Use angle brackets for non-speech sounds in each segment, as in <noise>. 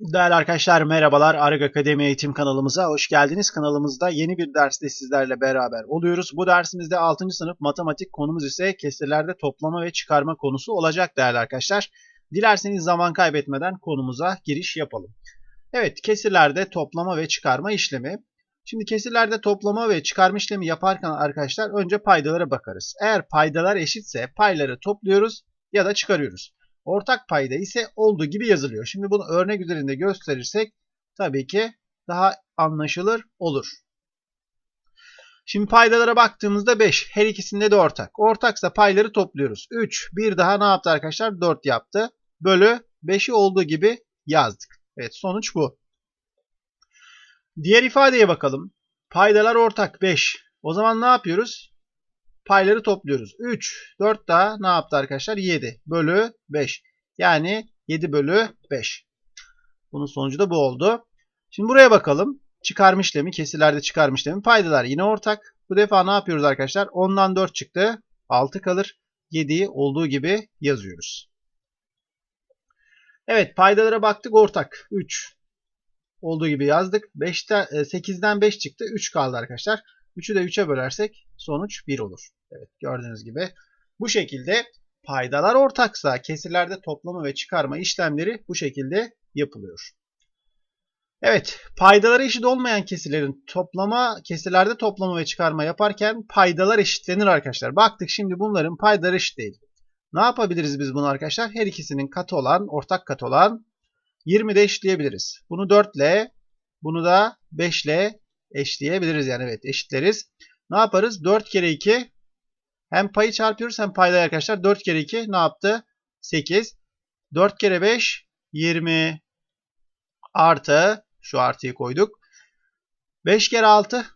Değerli arkadaşlar merhabalar. Arık Akademi Eğitim kanalımıza hoş geldiniz. Kanalımızda yeni bir derste sizlerle beraber oluyoruz. Bu dersimizde 6. sınıf matematik konumuz ise kesirlerde toplama ve çıkarma konusu olacak değerli arkadaşlar. Dilerseniz zaman kaybetmeden konumuza giriş yapalım. Evet kesirlerde toplama ve çıkarma işlemi. Şimdi kesirlerde toplama ve çıkarma işlemi yaparken arkadaşlar önce paydalara bakarız. Eğer paydalar eşitse payları topluyoruz ya da çıkarıyoruz. Ortak payda ise olduğu gibi yazılıyor. Şimdi bunu örnek üzerinde gösterirsek tabii ki daha anlaşılır olur. Şimdi paydalara baktığımızda 5. Her ikisinde de ortak. Ortaksa payları topluyoruz. 3. Bir daha ne yaptı arkadaşlar? 4 yaptı. Bölü 5'i olduğu gibi yazdık. Evet sonuç bu. Diğer ifadeye bakalım. Paydalar ortak 5. O zaman ne yapıyoruz? Payları topluyoruz. 3, 4 daha ne yaptı arkadaşlar? 7 bölü 5. Yani 7 bölü 5. Bunun sonucu da bu oldu. Şimdi buraya bakalım. Çıkarma işlemi, kesirlerde çıkarma işlemi. Paydalar yine ortak. Bu defa ne yapıyoruz arkadaşlar? 10'dan 4 çıktı. 6 kalır. 7'yi olduğu gibi yazıyoruz. Evet paydalara baktık ortak. 3 olduğu gibi yazdık. 5'ten, 8'den 5 çıktı. 3 kaldı arkadaşlar. 3'ü de 3'e bölersek sonuç 1 olur. Evet gördüğünüz gibi bu şekilde paydalar ortaksa kesirlerde toplama ve çıkarma işlemleri bu şekilde yapılıyor. Evet paydaları eşit olmayan kesirlerin toplama kesirlerde toplama ve çıkarma yaparken paydalar eşitlenir arkadaşlar. Baktık şimdi bunların paydaları eşit değil. Ne yapabiliriz biz bunu arkadaşlar? Her ikisinin katı olan, ortak katı olan 20'de eşitleyebiliriz. Bunu 4 ile, bunu da 5 ile eşleyebiliriz. Yani evet eşitleriz. Ne yaparız? 4 kere 2 hem payı çarpıyoruz hem paydayı arkadaşlar. 4 kere 2 ne yaptı? 8. 4 kere 5 20 artı şu artıyı koyduk. 5 kere 6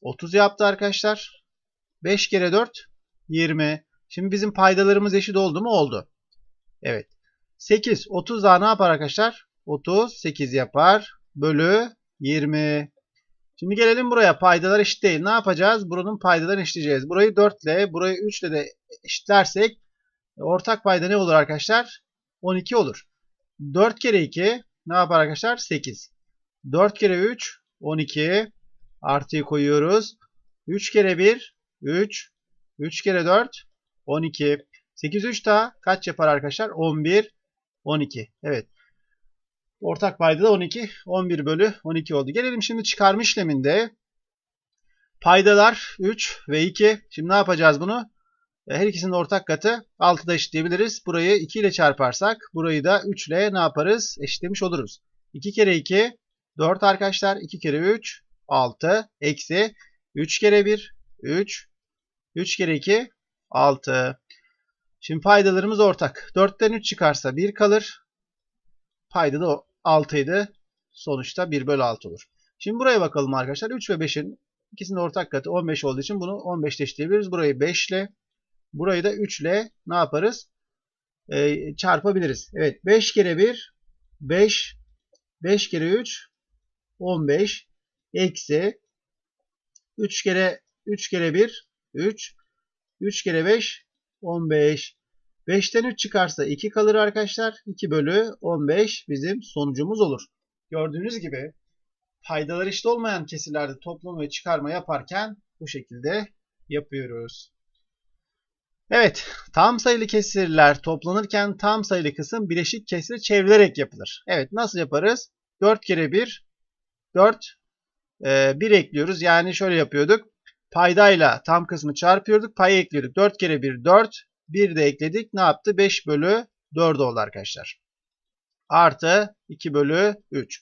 30 yaptı arkadaşlar. 5 kere 4 20. Şimdi bizim paydalarımız eşit oldu mu? Oldu. Evet. 8. 30 daha ne yapar arkadaşlar? 38 yapar. Bölü 20. Şimdi gelelim buraya. Paydalar eşit değil. Ne yapacağız? Buranın paydalarını eşitleyeceğiz. Burayı 4 ile, burayı 3 ile de eşitlersek ortak payda ne olur arkadaşlar? 12 olur. 4 kere 2 ne yapar arkadaşlar? 8. 4 kere 3 12 artıyı koyuyoruz. 3 kere 1 3 3 kere 4 12 8 3 daha kaç yapar arkadaşlar? 11 12. Evet. Ortak payda da 12. 11 bölü 12 oldu. Gelelim şimdi çıkarma işleminde. Paydalar 3 ve 2. Şimdi ne yapacağız bunu? E, her ikisinin ortak katı 6'da eşitleyebiliriz. Burayı 2 ile çarparsak burayı da 3 ile ne yaparız? Eşitlemiş oluruz. 2 kere 2 4 arkadaşlar. 2 kere 3 6 eksi 3 kere 1 3 3 kere 2 6. Şimdi paydalarımız ortak. 4'ten 3 çıkarsa 1 kalır. Payda da 6 idi. Sonuçta 1 bölü 6 olur. Şimdi buraya bakalım arkadaşlar. 3 ve 5'in ikisinin ortak katı 15 olduğu için bunu 15 ile eşitleyebiliriz. Burayı 5 ile burayı da 3 ile ne yaparız? Ee, çarpabiliriz. Evet 5 kere 1 5 5 kere 3 15 eksi 3 kere 3 kere 1 3 3 kere 5 15 5'ten 3 çıkarsa 2 kalır arkadaşlar. 2 bölü 15 bizim sonucumuz olur. Gördüğünüz gibi paydalar eşit olmayan kesirlerde toplama ve çıkarma yaparken bu şekilde yapıyoruz. Evet, tam sayılı kesirler toplanırken tam sayılı kısım bileşik kesir çevrilerek yapılır. Evet, nasıl yaparız? 4 kere 1, 4, 1 ekliyoruz. Yani şöyle yapıyorduk. Paydayla tam kısmı çarpıyorduk. Payı ekliyorduk. 4 kere 1, 4, 1 de ekledik. Ne yaptı? 5 bölü 4 oldu arkadaşlar. Artı 2 bölü 3.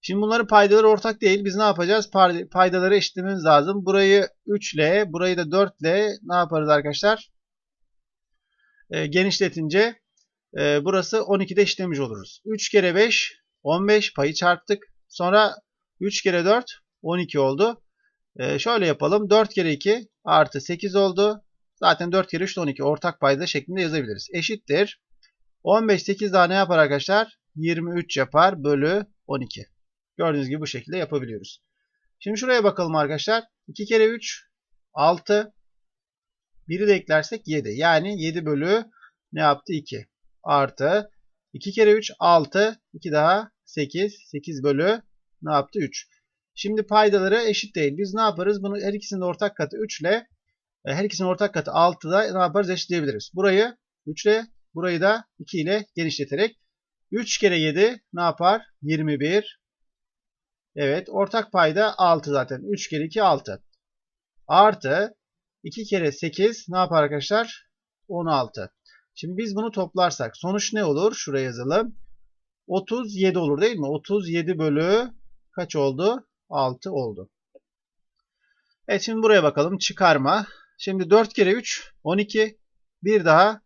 Şimdi bunların paydaları ortak değil. Biz ne yapacağız? Paydaları eşitlememiz lazım. Burayı 3 ile, burayı da 4 ile ne yaparız arkadaşlar? E, genişletince e, burası 12'de eşitlemiş oluruz. 3 kere 5, 15 payı çarptık. Sonra 3 kere 4, 12 oldu. E, şöyle yapalım. 4 kere 2 artı 8 oldu. Zaten 4 kere 3 de 12 ortak payda şeklinde yazabiliriz. Eşittir. 15 8 daha ne yapar arkadaşlar? 23 yapar bölü 12. Gördüğünüz gibi bu şekilde yapabiliyoruz. Şimdi şuraya bakalım arkadaşlar. 2 kere 3 6 1'i de eklersek 7. Yani 7 bölü ne yaptı? 2. Artı 2 kere 3 6. 2 daha 8. 8 bölü ne yaptı? 3. Şimdi paydaları eşit değil. Biz ne yaparız? Bunu her ikisinin ortak katı 3 ile her ikisinin ortak katı 6'da ne yaparız? Eşitleyebiliriz. Burayı 3 ile burayı da 2 ile genişleterek 3 kere 7 ne yapar? 21. Evet. Ortak payda 6 zaten. 3 kere 2 6. Artı 2 kere 8 ne yapar arkadaşlar? 16. Şimdi biz bunu toplarsak sonuç ne olur? Şuraya yazalım. 37 olur değil mi? 37 bölü kaç oldu? 6 oldu. Evet şimdi buraya bakalım. Çıkarma. Şimdi 4 kere 3 12. Bir daha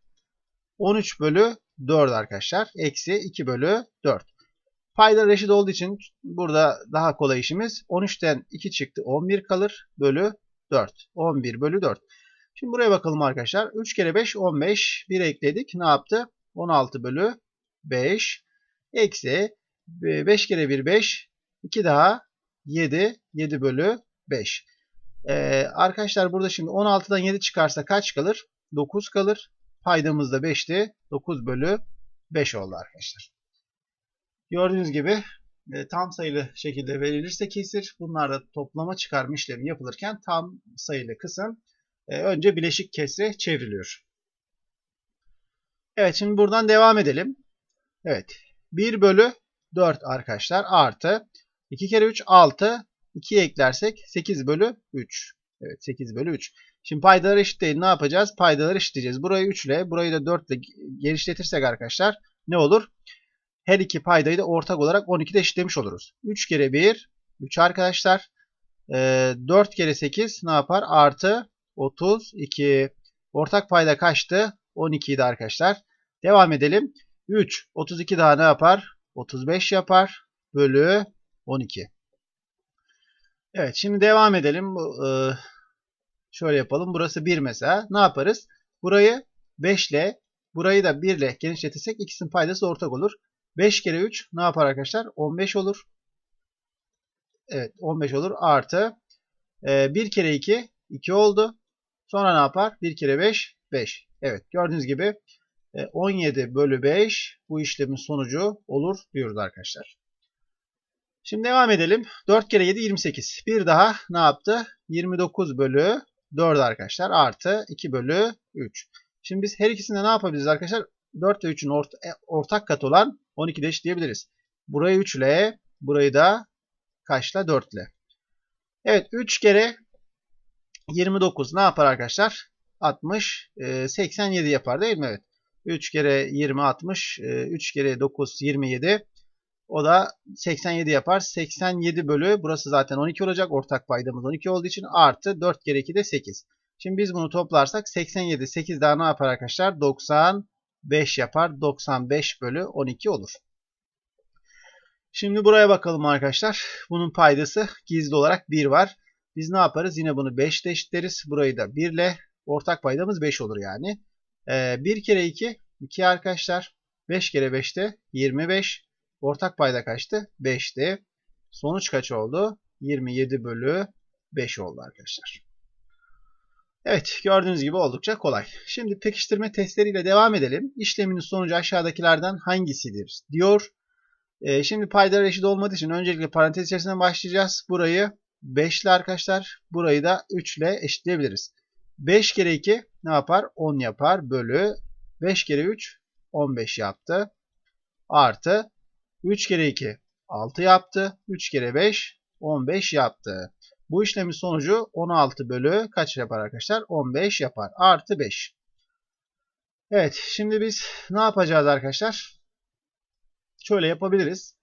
13 bölü 4 arkadaşlar. Eksi 2 bölü 4. Payda reşit olduğu için burada daha kolay işimiz. 13'ten 2 çıktı. 11 kalır. Bölü 4. 11 bölü 4. Şimdi buraya bakalım arkadaşlar. 3 kere 5 15. 1 ekledik. Ne yaptı? 16 bölü 5. Eksi 5 kere 1 5. 2 daha 7. 7 bölü 5. Ee, arkadaşlar burada şimdi 16'dan 7 çıkarsa kaç kalır? 9 kalır. Paydamız da 5'ti. 9 bölü 5 oldu arkadaşlar. Gördüğünüz gibi e, tam sayılı şekilde verilirse kesir. Bunlarda toplama çıkarma işlemi yapılırken tam sayılı kısım e, önce bileşik kesre çevriliyor. Evet şimdi buradan devam edelim. Evet 1 bölü 4 arkadaşlar artı 2 kere 3 6 2'ye eklersek 8 bölü 3. Evet 8 bölü 3. Şimdi paydaları eşit değil. Ne yapacağız? Paydaları eşitleyeceğiz. Burayı 3 ile burayı da 4 ile genişletirsek arkadaşlar ne olur? Her iki paydayı da ortak olarak 12'de eşitlemiş oluruz. 3 kere 1 3 arkadaşlar. E, 4 kere 8 ne yapar? Artı 32. Ortak payda kaçtı? 12 idi arkadaşlar. Devam edelim. 3 32 daha ne yapar? 35 yapar. Bölü 12. Evet şimdi devam edelim. E, şöyle yapalım. Burası 1 mesela. Ne yaparız? Burayı 5 ile burayı da 1 ile genişletirsek ikisinin paydası ortak olur. 5 kere 3 ne yapar arkadaşlar? 15 olur. Evet 15 olur. Artı e, 1 kere 2 2 oldu. Sonra ne yapar? 1 kere 5 5. Evet gördüğünüz gibi 17 bölü 5 bu işlemin sonucu olur diyoruz arkadaşlar. Şimdi devam edelim. 4 kere 7 28. Bir daha ne yaptı? 29 bölü 4 arkadaşlar. Artı 2 bölü 3. Şimdi biz her ikisinde ne yapabiliriz arkadaşlar? 4 ve 3'ün ort ortak katı olan 12'de eşitleyebiliriz. Burayı 3 ile, burayı da kaçla? 4 ile. Evet 3 kere 29 ne yapar arkadaşlar? 60, 87 yapar değil mi? Evet. 3 kere 20 60, 3 kere 9 27. O da 87 yapar. 87 bölü burası zaten 12 olacak. Ortak paydamız 12 olduğu için artı 4 kere 2 de 8. Şimdi biz bunu toplarsak 87 8 daha ne yapar arkadaşlar? 95 yapar. 95 bölü 12 olur. Şimdi buraya bakalım arkadaşlar. Bunun paydası gizli olarak 1 var. Biz ne yaparız? Yine bunu 5 ile eşitleriz. Burayı da 1 ile ortak paydamız 5 olur yani. Ee, 1 kere 2 2 arkadaşlar. 5 kere 5 de 25. Ortak payda kaçtı? 5'ti. Sonuç kaç oldu? 27 bölü 5 oldu arkadaşlar. Evet gördüğünüz gibi oldukça kolay. Şimdi pekiştirme testleriyle devam edelim. İşleminin sonucu aşağıdakilerden hangisidir diyor. Ee, şimdi paydalar eşit olmadığı için öncelikle parantez içerisinde başlayacağız. Burayı 5 ile arkadaşlar. Burayı da 3 ile eşitleyebiliriz. 5 kere 2 ne yapar? 10 yapar. Bölü 5 kere 3 15 yaptı. Artı 3 kere 2 6 yaptı. 3 kere 5 15 yaptı. Bu işlemin sonucu 16 bölü kaç yapar arkadaşlar? 15 yapar. Artı 5. Evet. Şimdi biz ne yapacağız arkadaşlar? Şöyle yapabiliriz.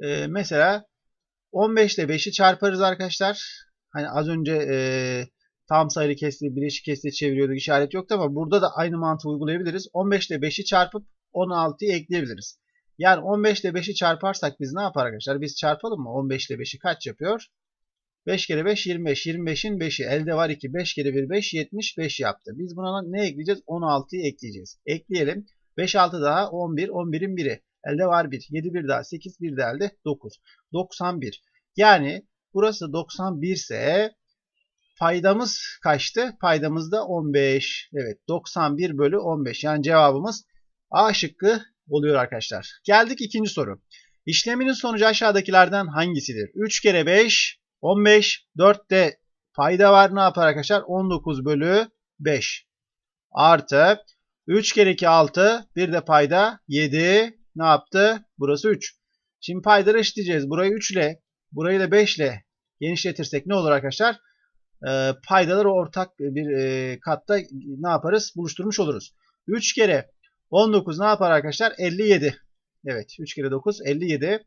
Ee, mesela 15 ile 5'i çarparız arkadaşlar. Hani az önce e, tam sayılı kesri, bileşik kesri çeviriyorduk. işaret yoktu ama burada da aynı mantığı uygulayabiliriz. 15 ile 5'i çarpıp 16'yı ekleyebiliriz. Yani 15 ile 5'i çarparsak biz ne yapar arkadaşlar? Biz çarpalım mı? 15 ile 5'i kaç yapıyor? 5 kere 5 25. 25'in 5'i elde var 2. 5 kere 1 5 75 yaptı. Biz buna ne ekleyeceğiz? 16'yı ekleyeceğiz. Ekleyelim. 5 6 daha 11. 11'in 1'i. Elde var 1. 7 1 daha 8 1 de elde 9. 91. Yani burası 91 ise paydamız kaçtı? Paydamız da 15. Evet 91 bölü 15. Yani cevabımız A şıkkı oluyor arkadaşlar. Geldik ikinci soru. İşleminin sonucu aşağıdakilerden hangisidir? 3 kere 5 15 4'te payda var ne yapar arkadaşlar? 19 bölü 5 artı 3 kere 2 6 bir de payda 7 ne yaptı? Burası 3. Şimdi paydaları eşitleyeceğiz. Burayı 3 ile burayı da 5 ile genişletirsek ne olur arkadaşlar? E, paydaları ortak bir e, katta ne yaparız? Buluşturmuş oluruz. 3 kere 19 ne yapar arkadaşlar? 57. Evet 3 kere 9 57.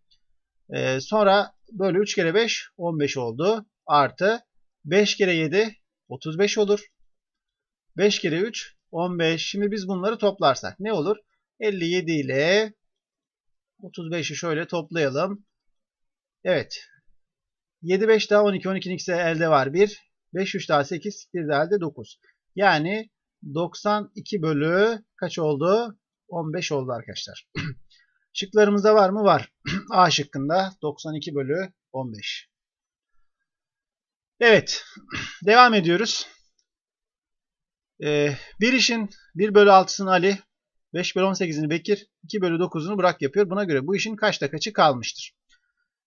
E, sonra böyle 3 kere 5 15 oldu. Artı 5 kere 7 35 olur. 5 kere 3 15. Şimdi biz bunları toplarsak ne olur? 57 ile 35'i şöyle toplayalım. Evet. 7 5 daha 12 12'nin ikisi elde var 1. 5 3 daha 8 bir de elde 9. Yani 92 bölü kaç oldu? 15 oldu arkadaşlar. <clears throat> Şıklarımızda var mı? Var. <clears throat> A şıkkında 92 bölü 15. Evet. <clears throat> Devam ediyoruz. Ee, bir işin 1 bölü 6'sını Ali, 5 bölü 18'ini Bekir, 2 bölü 9'unu Burak yapıyor. Buna göre bu işin kaçta kaçı kalmıştır?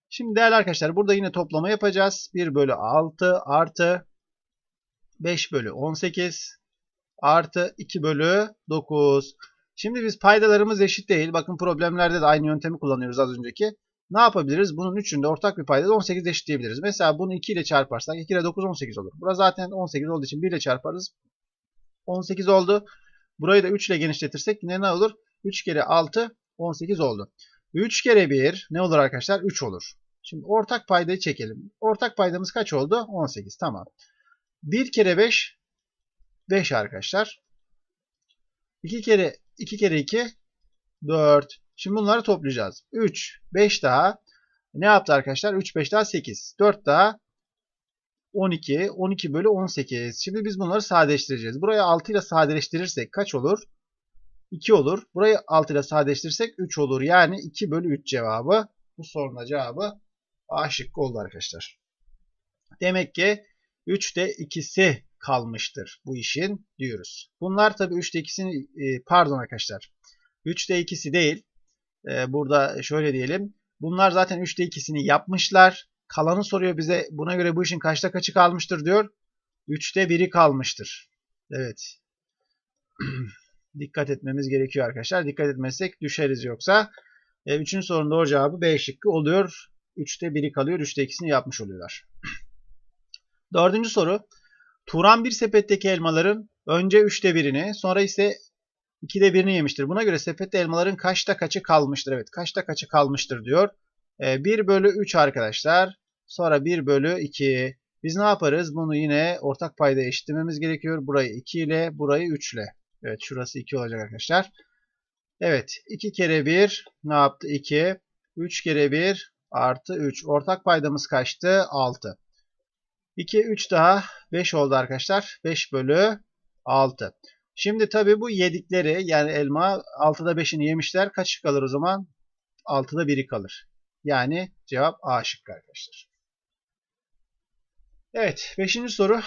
Şimdi değerli arkadaşlar burada yine toplama yapacağız. 1 bölü 6 artı 5 bölü 18 artı 2 bölü 9. Şimdi biz paydalarımız eşit değil. Bakın problemlerde de aynı yöntemi kullanıyoruz az önceki. Ne yapabiliriz? Bunun üçünde ortak bir paydada 18 eşitleyebiliriz. Mesela bunu 2 ile çarparsak 2 ile 9 18 olur. Burası zaten 18 olduğu için 1 ile çarparız. 18 oldu. Burayı da 3 ile genişletirsek yine ne olur? 3 kere 6 18 oldu. 3 kere 1 ne olur arkadaşlar? 3 olur. Şimdi ortak paydayı çekelim. Ortak paydamız kaç oldu? 18. Tamam. 1 kere 5 5 arkadaşlar. 2 kere 2 kere 2 4. Şimdi bunları toplayacağız. 3 5 daha ne yaptı arkadaşlar? 3 5 daha 8. 4 daha 12. 12 bölü 18. Şimdi biz bunları sadeleştireceğiz. Burayı 6 ile sadeleştirirsek kaç olur? 2 olur. Burayı 6 ile sadeleştirirsek 3 olur. Yani 2 bölü 3 cevabı. Bu sorunun cevabı A şıkkı oldu arkadaşlar. Demek ki 3'te 2'si kalmıştır bu işin diyoruz. Bunlar tabi 3'te 2'sini e, pardon arkadaşlar. 3'te 2'si değil. E, burada şöyle diyelim. Bunlar zaten 3'te 2'sini yapmışlar. Kalanı soruyor bize. Buna göre bu işin kaçta kaçı kalmıştır diyor. 3'te 1'i kalmıştır. Evet. <clears throat> Dikkat etmemiz gerekiyor arkadaşlar. Dikkat etmezsek düşeriz yoksa. E, üçüncü sorunun doğru cevabı B şıkkı oluyor. 3'te 1'i kalıyor. 3'te 2'sini yapmış oluyorlar. <clears throat> Dördüncü soru. Turan bir sepetteki elmaların önce 3'te 1'ini sonra ise 2'de 1'ini yemiştir. Buna göre sepette elmaların kaçta kaçı kalmıştır? Evet kaçta kaçı kalmıştır diyor. 1 e, bölü 3 arkadaşlar. Sonra 1 bölü 2. Biz ne yaparız? Bunu yine ortak payda eşitlememiz gerekiyor. Burayı 2 ile burayı 3 ile. Evet şurası 2 olacak arkadaşlar. Evet 2 kere 1 ne yaptı? 2. 3 kere 1 artı 3. Ortak paydamız kaçtı? 6. 2, 3 daha 5 oldu arkadaşlar. 5 bölü 6. Şimdi tabi bu yedikleri yani elma 6'da 5'ini yemişler. Kaç kalır o zaman? 6'da 1'i kalır. Yani cevap A şıkkı arkadaşlar. Evet 5. soru.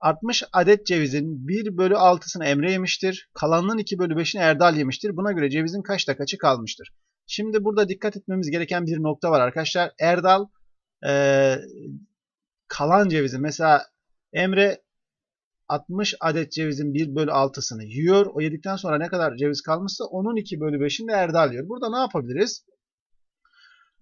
60 adet cevizin 1 bölü 6'sını Emre yemiştir. Kalanının 2 bölü 5'ini Erdal yemiştir. Buna göre cevizin kaçta kaçı kalmıştır? Şimdi burada dikkat etmemiz gereken bir nokta var arkadaşlar. Erdal e, kalan cevizin mesela Emre 60 adet cevizin 1 bölü 6'sını yiyor. O yedikten sonra ne kadar ceviz kalmışsa onun 2 bölü 5'ini de Erdal yiyor. Burada ne yapabiliriz?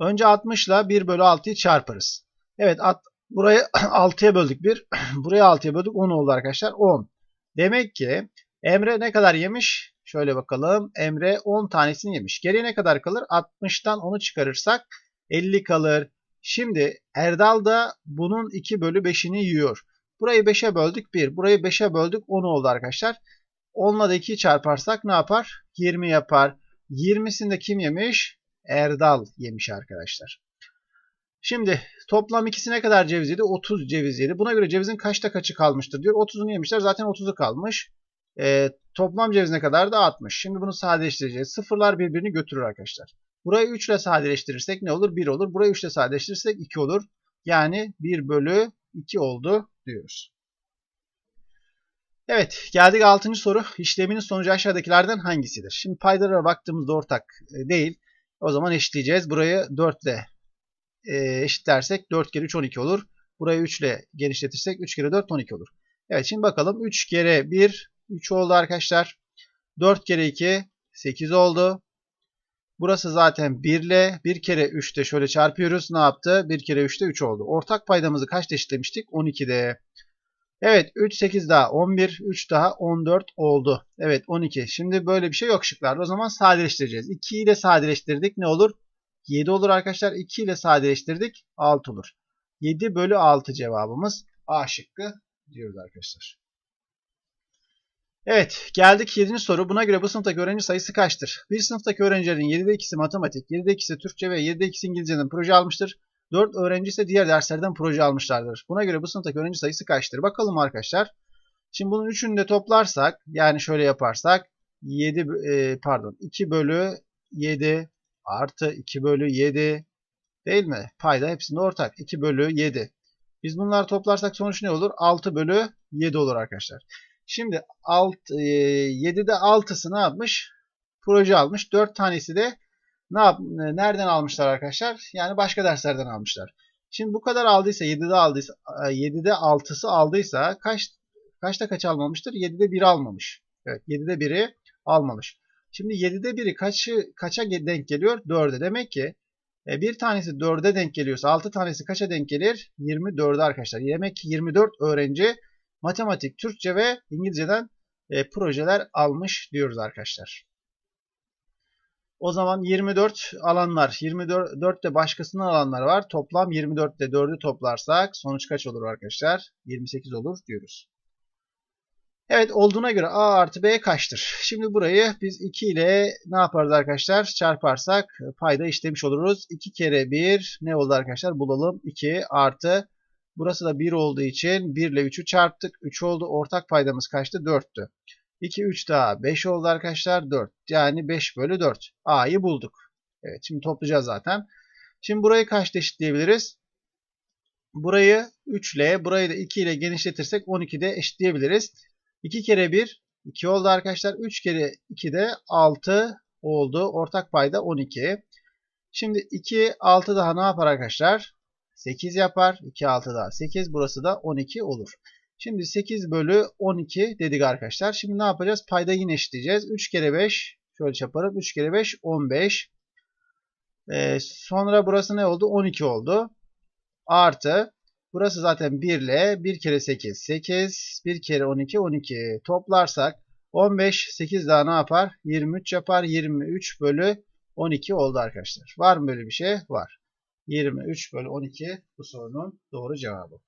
Önce 60 ile 1 bölü 6'yı çarparız. Evet at, burayı <clears throat> 6'ya böldük 1. <clears throat> Burayı 6'ya böldük 10 oldu arkadaşlar. 10. Demek ki Emre ne kadar yemiş? Şöyle bakalım. Emre 10 tanesini yemiş. Geriye ne kadar kalır? 60'tan 10'u çıkarırsak 50 kalır. Şimdi Erdal da bunun 2 bölü 5'ini yiyor. Burayı 5'e böldük 1. Burayı 5'e böldük 10 oldu arkadaşlar. 10'la da 2'yi çarparsak ne yapar? 20 yapar. 20'sini de kim yemiş? Erdal yemiş arkadaşlar. Şimdi toplam ikisi ne kadar ceviz yedi? 30 ceviz yedi. Buna göre cevizin kaçta kaçı kalmıştır diyor. 30'unu yemişler. Zaten 30'u kalmış. E, toplam ceviz ne kadar da 60. Şimdi bunu sadeleştireceğiz. Sıfırlar birbirini götürür arkadaşlar. Burayı 3 ile sadeleştirirsek ne olur? 1 olur. Burayı 3 ile sadeleştirirsek 2 olur. Yani 1 bölü 2 oldu diyoruz. Evet geldik 6. soru. İşleminin sonucu aşağıdakilerden hangisidir? Şimdi paydalara baktığımızda ortak e, değil. O zaman eşitleyeceğiz. Burayı 4 ile e, eşitlersek 4 kere 3 12 olur. Burayı 3 ile genişletirsek 3 kere 4 12 olur. Evet şimdi bakalım 3 kere 1 3 oldu arkadaşlar. 4 kere 2 8 oldu. Burası zaten 1 ile 1 kere 3 de şöyle çarpıyoruz. Ne yaptı? 1 kere 3 de 3 oldu. Ortak paydamızı kaçta eşitlemiştik? 12'de. Evet 3 8 daha 11 3 daha 14 oldu. Evet 12. Şimdi böyle bir şey yok şıklarda. O zaman sadeleştireceğiz. 2 ile sadeleştirdik ne olur? 7 olur arkadaşlar. 2 ile sadeleştirdik 6 olur. 7 bölü 6 cevabımız A şıkkı diyoruz arkadaşlar. Evet geldik 7. soru. Buna göre bu sınıftaki öğrenci sayısı kaçtır? Bir sınıftaki öğrencilerin 7'de 2'si matematik, 7'de 2'si Türkçe ve 7'de 2'si İngilizceden proje almıştır. 4 öğrenci ise diğer derslerden proje almışlardır. Buna göre bu sınıftaki öğrenci sayısı kaçtır? Bakalım arkadaşlar. Şimdi bunun üçünü de toplarsak yani şöyle yaparsak 7 e, pardon 2 bölü 7 artı 2 bölü 7 değil mi? Payda hepsinde ortak. 2 bölü 7. Biz bunları toplarsak sonuç ne olur? 6 bölü 7 olur arkadaşlar. Şimdi alt, e, 7'de 6'sı ne yapmış? Proje almış. 4 tanesi de ne yap nereden almışlar arkadaşlar? Yani başka derslerden almışlar. Şimdi bu kadar aldıysa 7'de aldıysa 7'de 6'sı aldıysa kaç kaçta kaç almamıştır? 7'de 1 almamış. Evet 7'de 1'i almamış. Şimdi 7'de 1'i kaçı kaça denk geliyor? 4'e. Demek ki e, bir tanesi 4'e denk geliyorsa 6 tanesi kaça denk gelir? 24'e arkadaşlar. Demek ki 24 öğrenci matematik, Türkçe ve İngilizceden e, projeler almış diyoruz arkadaşlar. O zaman 24 alanlar, 24 de başkasının alanlar var. Toplam 24 de 4'ü toplarsak sonuç kaç olur arkadaşlar? 28 olur diyoruz. Evet olduğuna göre A artı B kaçtır? Şimdi burayı biz 2 ile ne yaparız arkadaşlar? Çarparsak payda işlemiş oluruz. 2 kere 1 ne oldu arkadaşlar? Bulalım. 2 artı burası da 1 olduğu için 1 ile 3'ü çarptık. 3 oldu. Ortak paydamız kaçtı? 4'tü. 2, 3 daha 5 oldu arkadaşlar 4. Yani 5 bölü 4. A'yı bulduk. Evet şimdi toplayacağız zaten. Şimdi burayı kaçta eşitleyebiliriz? Burayı 3 ile burayı da 2 ile genişletirsek 12'de eşitleyebiliriz. 2 kere 1 2 oldu arkadaşlar. 3 kere 2 de 6 oldu. Ortak payda 12. Şimdi 2 6 daha ne yapar arkadaşlar? 8 yapar. 2 6 daha 8. Burası da 12 olur. Şimdi 8 bölü 12 dedik arkadaşlar. Şimdi ne yapacağız? Payda yine eşitleyeceğiz. 3 kere 5 şöyle çaparım. 3 kere 5 15. Ee, sonra burası ne oldu? 12 oldu. Artı burası zaten 1 ile 1 kere 8 8 1 kere 12 12 toplarsak 15 8 daha ne yapar? 23 yapar. 23 bölü 12 oldu arkadaşlar. Var mı böyle bir şey? Var. 23 bölü 12 bu sorunun doğru cevabı.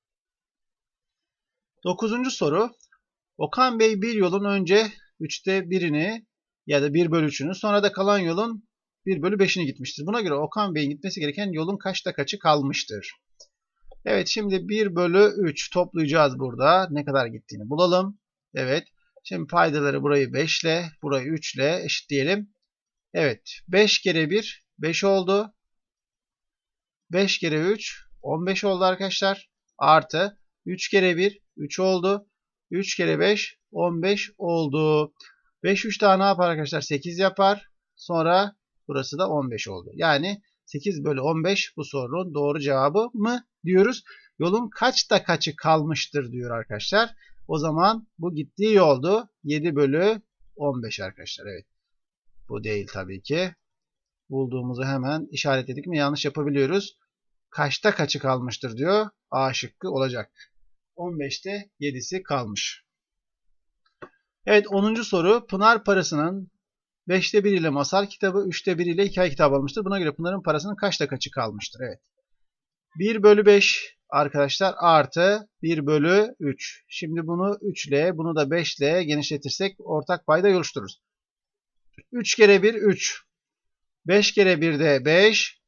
Dokuzuncu soru. Okan Bey bir yolun önce 3'te birini ya da 1 bölü 3'ünü sonra da kalan yolun 1 bölü 5'ini gitmiştir. Buna göre Okan Bey'in gitmesi gereken yolun kaçta kaçı kalmıştır? Evet şimdi 1 bölü 3 toplayacağız burada. Ne kadar gittiğini bulalım. Evet. Şimdi paydaları burayı 5 ile burayı 3 ile eşitleyelim. Evet. 5 kere 1 5 oldu. 5 kere 3 15 oldu arkadaşlar. Artı 3 kere 1 3 oldu. 3 kere 5 15 oldu. 5 3 daha ne yapar arkadaşlar? 8 yapar. Sonra burası da 15 oldu. Yani 8 bölü 15 bu sorunun doğru cevabı mı diyoruz. Yolun kaçta kaçı kalmıştır diyor arkadaşlar. O zaman bu gittiği yoldu. 7 bölü 15 arkadaşlar. Evet. Bu değil tabii ki. Bulduğumuzu hemen işaretledik mi yanlış yapabiliyoruz. Kaçta kaçı kalmıştır diyor. A şıkkı olacak. 15'te 7'si kalmış. Evet 10. soru. Pınar parasının 5'te 1 ile masal kitabı, 3'te 1 ile hikaye kitabı almıştır. Buna göre Pınar'ın parasının kaçta kaçı kalmıştır? Evet. 1 bölü 5 arkadaşlar artı 1 bölü 3. Şimdi bunu 3 ile bunu da 5 ile genişletirsek ortak payda oluştururuz. 3 kere 1 3. 5 kere 1 de 5.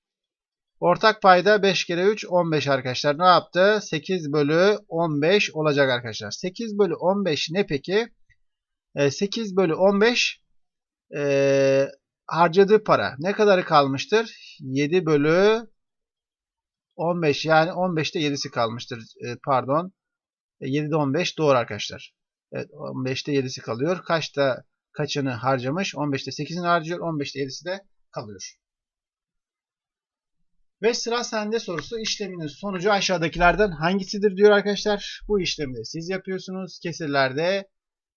Ortak payda 5 kere 3 15 arkadaşlar. Ne yaptı? 8 bölü 15 olacak arkadaşlar. 8 bölü 15 ne peki? 8 bölü 15 e, harcadığı para. Ne kadarı kalmıştır? 7 bölü 15 yani 15'te 7'si kalmıştır. E, pardon. 7'de 15 doğru arkadaşlar. Evet 15'te 7'si kalıyor. Kaçta kaçını harcamış? 15'te 8'ini harcıyor. 15'te 7'si de kalıyor. Ve sıra sende sorusu işleminin sonucu aşağıdakilerden hangisidir diyor arkadaşlar. Bu işlemi de siz yapıyorsunuz. Kesirlerde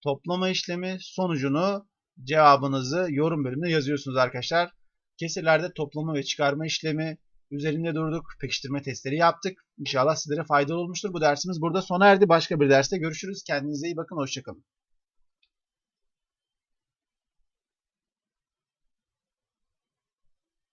toplama işlemi sonucunu cevabınızı yorum bölümüne yazıyorsunuz arkadaşlar. Kesirlerde toplama ve çıkarma işlemi üzerinde durduk. Pekiştirme testleri yaptık. İnşallah sizlere faydalı olmuştur. Bu dersimiz burada sona erdi. Başka bir derste görüşürüz. Kendinize iyi bakın. Hoşçakalın.